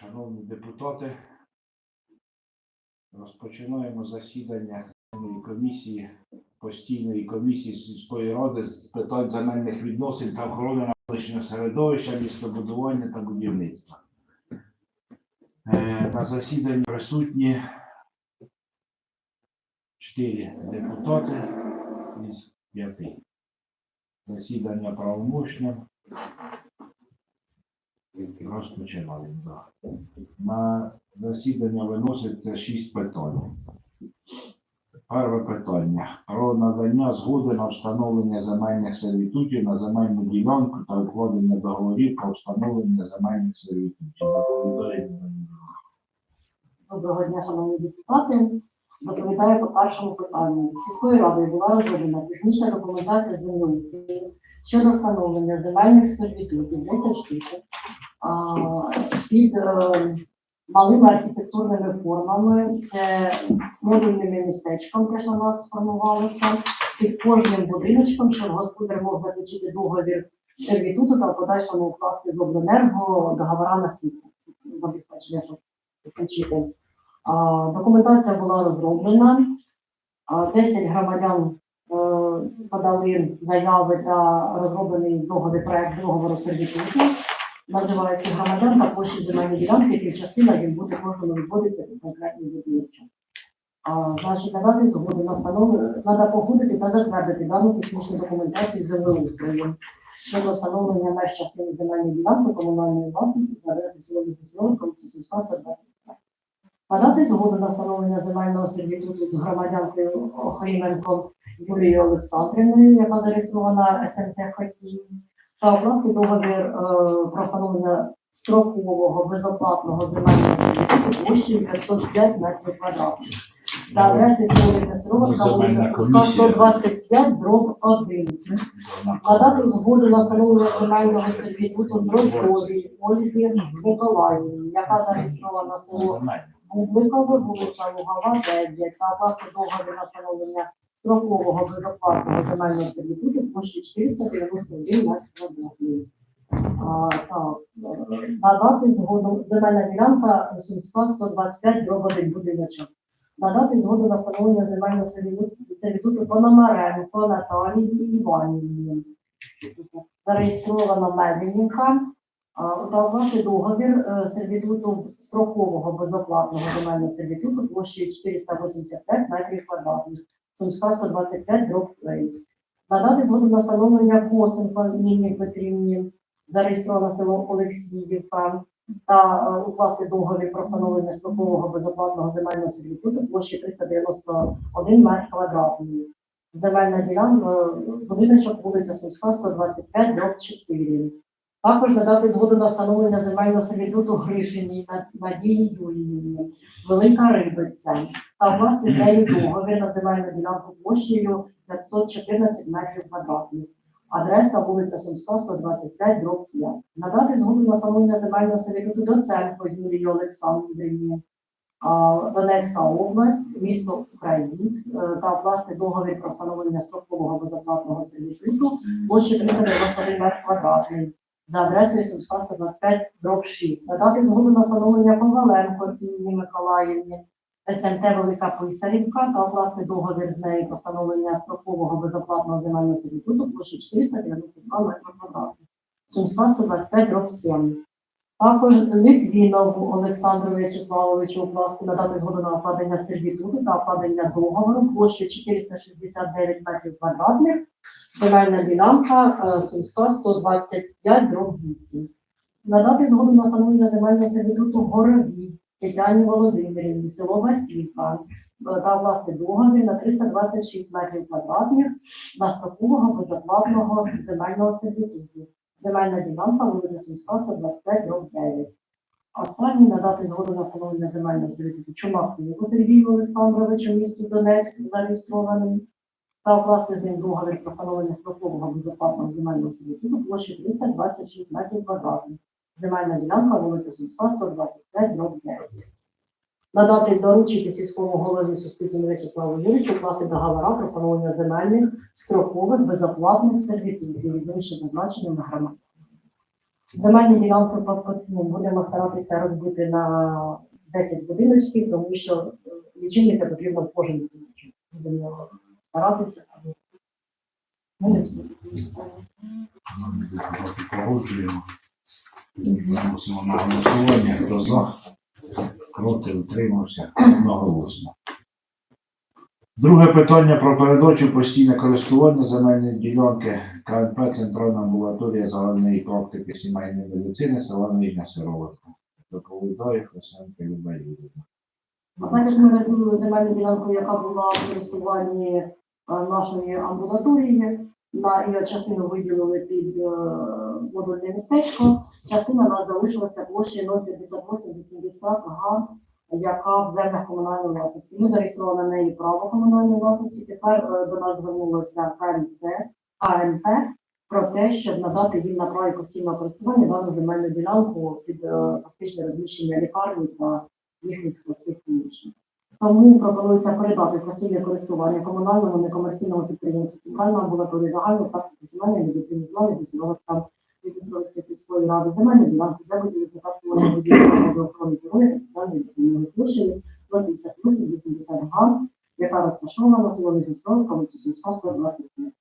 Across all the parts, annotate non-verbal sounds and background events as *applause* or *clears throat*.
Шановні депутати, розпочинаємо засідання комісії, постійної комісії сільської ради з питань земельних відносин та охорони навколишнього середовища, містобудування та будівництва. Е, На засіданні присутні чотири депутати із п'яти. Засідання правомочне. Розпочинаємо. На засідання виноситься шість питань. Перше питання про надання згоди на встановлення земельних сервітутів на земельну ділянку та укладення договорів про встановлення земельних сервітутів. Доброго дня, шановні депутати. Доповідаю по першому питанню. Сільською радою була розроблена технічна документація землеустрою щодо встановлення земельних сервітутів 10 штук під е, малими архітектурними формами. Це модульним містечком, те, що у нас сформувалося, під кожним будиночком, щоб господар мог заключити договір сервітуту та в подальшому укласти в обленерго договора на світло. Забезпечення, щоб включити. Документація була розроблена. А, 10 громадян подали заяви та розроблений договір проект договору сервітуту. Називаються громадян та площі земельної ділянки, півчастина він буде кожному відводиться під будиночок. А, Значить, надати згоду на встановлення, треба погодити та затвердити дану технічну документацію землеустрою щодо встановлення меж частини земельної ділянки комунальної власності за адресою село Віснова, вулиця Сумська, 125. Надати згоду на встановлення земельного сервітуту з громадянкою Охріменко Юлією Олександрівною, яка зареєстрована СМТ Хатів, та оплати договір е, про встановлення строкового безоплатного земельного сервітуту площею 505 метрів квадратних. За адресою село Віснова, Земельна вулиця Сумська, 125, дроб 1 надати згоду на встановлення земельного сервітуту Дроздовій Ользі Миколаївні, яка зареєстрована село Бубликове, вулиця Лугова, 9, та власне договір на встановлення строкового безоплатного земельного сервітуту площі 491 метр квадратний. А, Так, е, надати згоду земельна ділянка Сумська 125 дроб 1 будиночок. Надати згоду на встановлення земельного сервітуту Пономаренко Наталії Іванівні. Зареєстровано Мезенівка. Оплати договір е, сервітуту строкового безоплатного земельного сервітуту площею 485 метрів квадратних. Сумська 125 дроб 3. Надати згоду на встановлення Косенко Ніні Петрівні, зареєстроване село Олексіївка, та е, укласти договір про встановлення строкового безоплатного земельного сервітуту площею 391 метр квадратний. Земельна ділянка, е, будиночок вулиця Сумська, 125, дроб 4. Також надати згоду на встановлення земельного сервітуту Гришині на- Надії Юріївні, Велика Рибиця, та власне з нею договір на земельну ділянку площею 514 метрів квадратних. Адреса вулиця Сумська, 125, дроб 5. Надати згоду на встановлення земельного сервітуту Доценко Юлії Олександрівні, Донецька область, місто Українськ, е, та власне договір про встановлення строкового безоплатного сервітуту площі 391 метр квадратний за адресою Сумська 125 дроб 6. Надати згоду на встановлення Коваленко Інні Миколаївні, СМТ Велика Писарівка та власне договір з нею про встановлення строкового безоплатного земельного сервітуту площі 492 метри квадратних. Сумська 125 дроб 7. Також Литвінову Олександру В'ячеславовичу укласти надати згоду на укладення сервітуту та укладення договору площею 469 метрів квадратних Земельна ділянка е, Сумська 125 дроб 8. Надати згоду на встановлення земельного сервітуту Горові Тетяні Володимирівні, село Васівка е, та власне договір на 326 метрів квадратних на строкового безоплатного земельного сервітуту. Земельна ділянка вулиця Сумська 125 дроб 9. Останній надати згоду на встановлення земельного сервітуту Чумаку Сергію Олександровичу, місту Донецьк, зареєстрований та власне з ним договір про встановлення строкового безоплатного земельного сервітуту площі 326 метрів квадратних. Земельна ділянка вулиця Сумська, 125, дроб 10. Надати доручити сільському голові Суспільцеву Вячеславу Юрійовичу укласти договора про встановлення земельних строкових безоплатних сервітутів від вище зазначеними громадянами. Земельні ділянки ну, будемо старатися розбити на 10 будиночків, тому що е, лічильники потрібно кожен будиночок. Будемо старатися. але Ну, не всі. Заносимо на голосування. Хто за? Проти утримався одноголосно. Друге питання про передачу постійне користування земельної ділянки КНП Центральна амбулаторія загальної практики сімейної медицини села Нижня Сироватка. Доповідає Хрисенко Люба Юрівна. А також ми розділили земельну ділянку, яка була в користуванні е, нашої амбулаторії. На частину виділили під е, модульне містечко. Частина нас залишилася площею 05880 га, яка в землях комунальної власності. Ми зареєстрували на неї право комунальної власності. Тепер е, до нас звернулося КМЦ, КМП про те, щоб надати їм на праві постійного користування дану земельну ділянку під е, фактичне розміщення лікарні та їхніх складських приміщень. Тому пропонується передати постійне користування комунальному некомерційному підприємству центральної амбулаторії загальної практики сімейної медицини званої доцільного там Віднісовської сільської ради земельної ділянки для будівництва паркування будівництва охорони здоров'я та соціальної допомоги площею 58 80 га, яка розташована село Нижньославка, вулиця Сумська, 125.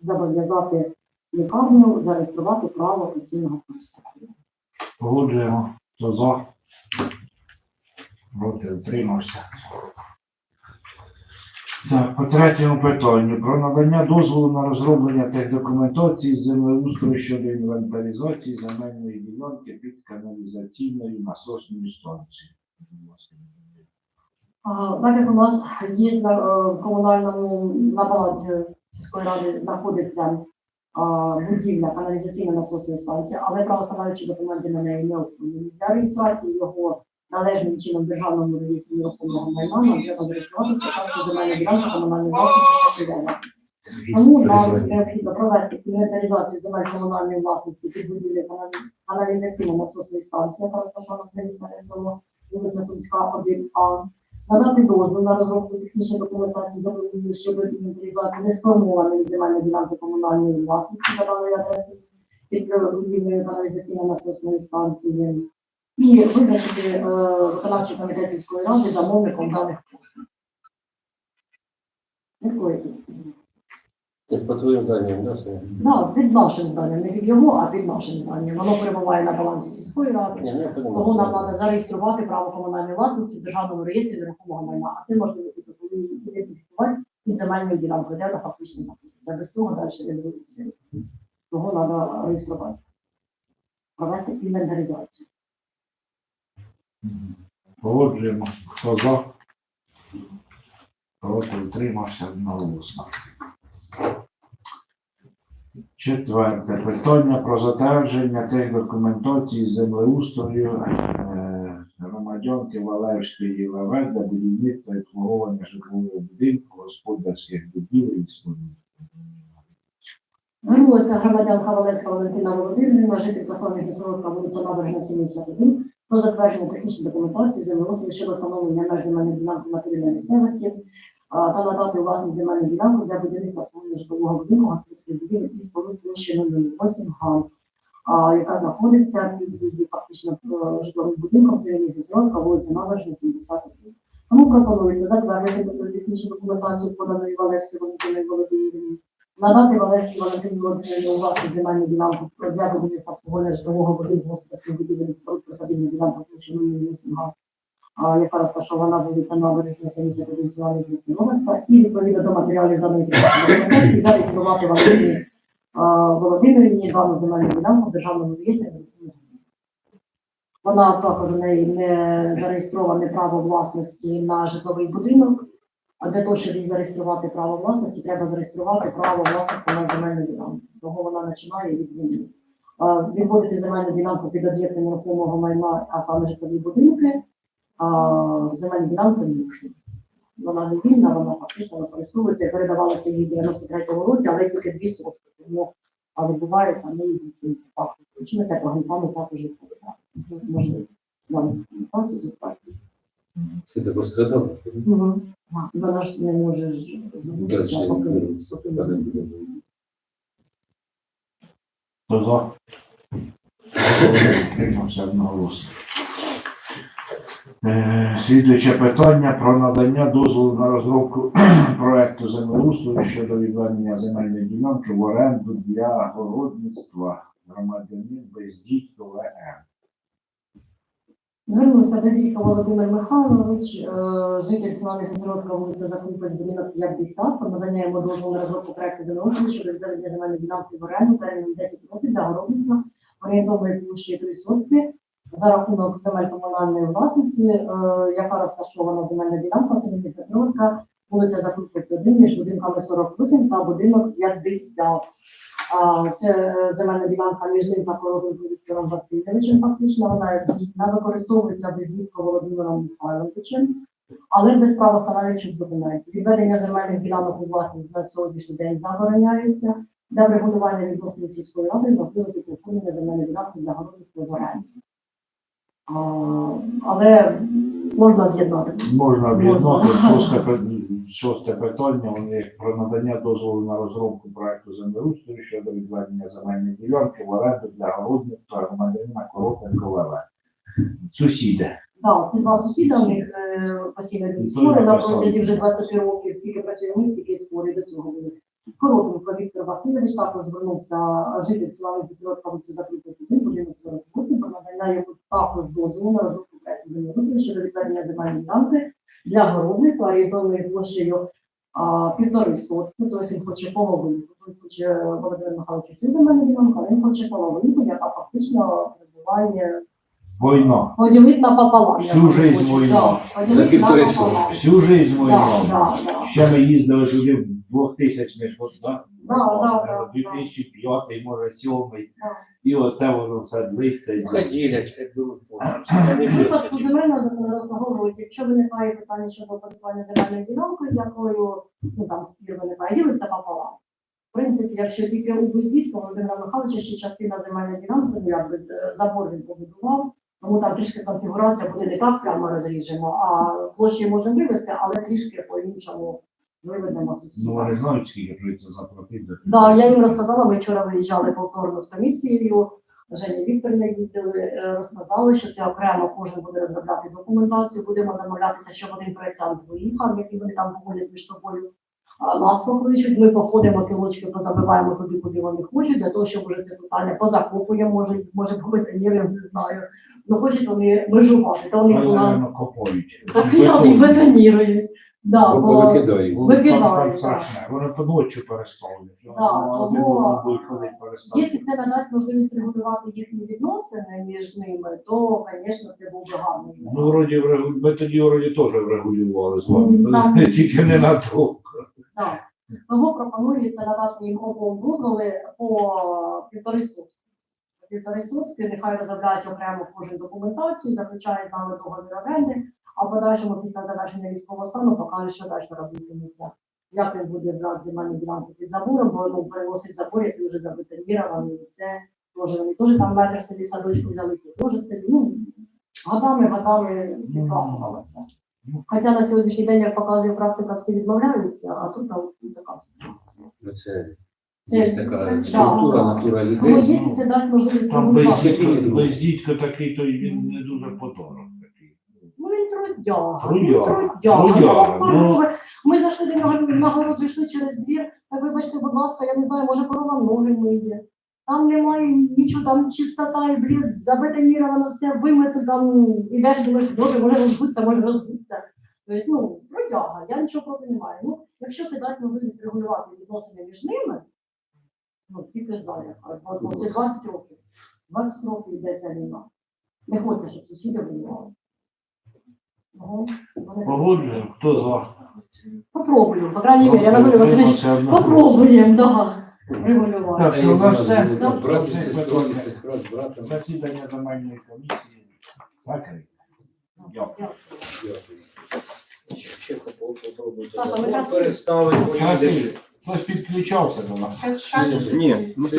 Зобов'язати лікарню зареєструвати право постійного користування. Погоджуємо. Хто за? Проти. Так, по третьому питанню про надання дозволу на розроблення техдокументації з землеустрою щодо інвентаризації земельної ділянки під каналізаційною насосною станцією. Так як у нас є на е, комунальному на балансі сільської ради знаходиться будівля каналізаційна насосної станції, але правостановчі документи на неї не. Для реєстрації його належним чином державному реєстрі нерухомого майна нам треба зареєструвати спочатку земельну ділянку комунальної власності та власності. Тому нам необхідно провести інвентаризацію земель комунальної власності під будівлею каналі- каналізаційно-насосної станції, яка розташована в селі село, вулиця Сумська, 1А, надати дозвіл на розробку технічної документації забудови щодо інвентаризації несформованої земельної ділянки комунальної власності за даною адресою під будівлею каналізаційно-насосної станції і визначити е, виконавчий комітет сільської ради замовником даних послуг. Це по твоїм даним, да? Да, під нашим зданням, не під його, а під нашим зданням. Воно перебуває на балансі сільської ради. Ну, Тому нам треба зареєструвати право комунальної власності в державному реєстрі нерухомого майна. А це коли ідентифікувати із земельною ділянкою, де вона фактично знаходиться. Без цього далі не дивитися. Того треба реєструвати. Провести інвентаризацію. Погоджуємо. Хто за? Проти утримався одноголосно. Четверте питання про затвердження тих документацій землеустрою е, громадянки Валевської ЄВВ для будівництва і обслуговування житлового будинку, господарських будівель і споруд. Звернулася громадянка Валевська Валентина Володимирівна, житель поселення Гнісородка, вулиця Набережна 71, про затвердження технічної документації землеустрою щодо встановлення меж на території місцевості та надати у власність земельну ділянку для будівництва житлового будинку господарських будівель і споруд площі 08 га, яка знаходиться під фактично е, житловим будинком селі Гнісородка, вулиця Набережна 71. Тому пропонується затвердити технічну документацію поданої Валевської Валентиною Володимирівною, надати Валерській Валентині Володимирівні у власність земельну ділянку для будівництва обслуговування житлового будинку господарських будівель споруд посадівна ділянка площі 08 га, а, яка розташована вулиця Набережна 71 села Нижньоселовецька, і відповідно до матеріалів даної технічної документації зареєструвати Валентині Володимирівні дану земельну ділянку в державному реєстрі. Вона також у неї не зареєстроване право власності на житловий будинок. А для того, щоб їй зареєструвати право власності, треба зареєструвати право власності на земельну ділянку. Того вона починає від землі. Відводити земельну ділянку під об'єкти нерухомого майна, а саме житлові будинки, а земельні ділянки не. Вона не вільна, вона фактично використовується, передавалася їй в 93-му році, але тільки дві сотки. Тому а відбувається не її всі факти. Вчилися по генплану також відповідати. Ну, Можливо, дану документацію. Це пострадав? Угу. Вона ж не може ж Да, поки- поки- Падає. Хто за? Утримався одноголосно. Е, Слідуюче питання про надання дозволу на розробку *clears throat* проекту землеустрою щодо відведення земельної ділянки в оренду для городництва громадянин Бездітко ВМ. Звернувся Безріка Володимир Михайлович, е, житель села Негозородка, вулиця Закупець, будинок 50, про надання йому дозволу на розробку проекту землеустрою щодо відведення земельної ділянки в оренду терміном 10 років для городництва орієнтовної площі 3 сотки за рахунок земель комунальної власності, е, яка розташована земельна ділянка в селі Негозородка, вулиця Закупець 1, між будинками 48 та будинок 50. Це е, земельна ділянка між ним та Коровим Віктором Васильовичем. Фактично вона вона використовується безвідко Володимиром Михайловичем, але без права встановлюючих документів. Відведення земельних ділянок у власність на сьогоднішній день забороняється. Для врегулювання відносин сільської ради можливо підкуплення земельної ділянки для городництва в оренді. Але можна об'єднати. Можна об'єднати *laughs* шосте, шосте питання вони про надання дозволу на розробку проекту землеустрою щодо відведення земельної ділянки в оренду для городництва громадянина Коротенко ВВ. Сусіди. Так, це два сусіда, у них е, постійно спори на протязі вже 20 років, скільки працює ми, скільки спори до цього були. Коротенко Віктор Васильович також звернувся житель села Петротка, вулиця Закритий Путин, будинок 48, про надання йому також дозволу на розробку землеустрою щодо відведення земельної ділянки для городництва орієнтовною площею півтори сотки, тобто він хоче половинку. Він хоче Володимир Михайлович всю земельну ділянку, а він хоче половинку, яка фактично перебуває Війна. Поділити напополам. Всю як жизнь війна. За півтори напополам. Всю жизнь війна. да, да. Ще ми їздили туди в 2000-х, от, да? Да, да, да, 2005, може, 7 Да. І оце воно все длиться. Ходили, как бы В випадку земельного законодавства говорить, якщо виникає питання щодо користування земельною ділянкою, якою ну там спір виникає, ділиться пополам. В принципі, якщо тільки у бездітка Володимира Михайловича ще частина земельної ділянки, ну якби е, забор він побудував, тому там трішки конфігурація буде не так прямо розріжемо, а площі можемо вивести, але трішки по-іншому виведемо Ну, сусіда. вони знають, скільки прийдеться заплатити. Да, я їм розказала, ми вчора виїжджали повторно з комісією. Женя Вікторівна їздили, е, розказали, що це окремо кожен буде розробляти документацію. Будемо домовлятися, щоб один проєктант виїхав, який вони там погодять між собою. Нас покличуть, ми походимо кілочки, позабиваємо туди, куди вони хочуть, для того, щоб уже це питання позакопуємо, може, може побетоніруємо, не знаю. Ну хочуть вони межувати, то вони була мабуть, так і бетонірують. Да, бо Викидають. Викидають, так. Вони по ночі переставлять. Да, тому. Якщо це надасть можливість регулювати їхні відносини між ними, то, звісно, це був би гарний. Ну, вроді, ми тоді вроді теж врегулювали з вами, там- *laughs* тільки не на то. Так. Тому пропонується надати їм обом дозволи по півтори сутки. Півтори сутки, нехай розробляють окремо кожен документацію, заключає з нами договір оренди, а в подальшому після завершення військового стану покаже, що далі робитиметься. Як він буде брати земельні ділянки під забором, бо ну, переносить забор, який вже забетонірований і все. Тоже вони теж там метр собі в садочку взяли, тут теж собі. Ну, годами, годами відкладувалося. Хоча на сьогоднішній день, як показує практика, всі відмовляються, а тут там така ситуація. Ну, це Це- є така структура, натура людей. якщо це дасть можливість Там регулювати. без, Висвітлення дітка такий, то й він не дуже. Ну він трудяга. Трудяга. Він трудяга. Трудяга, Ну, ну. Ми зайшли до нього на городжу, йшли через двір. Так вибачте, будь ласка, я не знаю, може корова ноги миє. Там немає нічого, там чистота і бліз, забетоніровано все, вимито там, ідеш, думаєш, боже, може розбуться, може розбуться. Тобто, ну, трудяга, я нічого проти не маю. Ну, якщо це дасть можливість регулювати відносини між ними, ну, тільки за яка. Бо бо це 20 років. 20 років йде ця війна. Не хочеться, щоб сусіди воювали. Ага. Вони Погоджуємо, хто за? Попробуємо, по крайней мере, Анатолій Васильович, Все одно. попробуємо, да, регулювати. Так, все, у нас все. Да. Брат з Все, сестрою, питання. сестра з братом. Засідання земельної комісії закрите. Дякую. Дякую. Ще попробуйте. Саша, ми зараз- Переставить Красиві. Хтось підключався до нас. Щас скажеш, Ні, ну, Це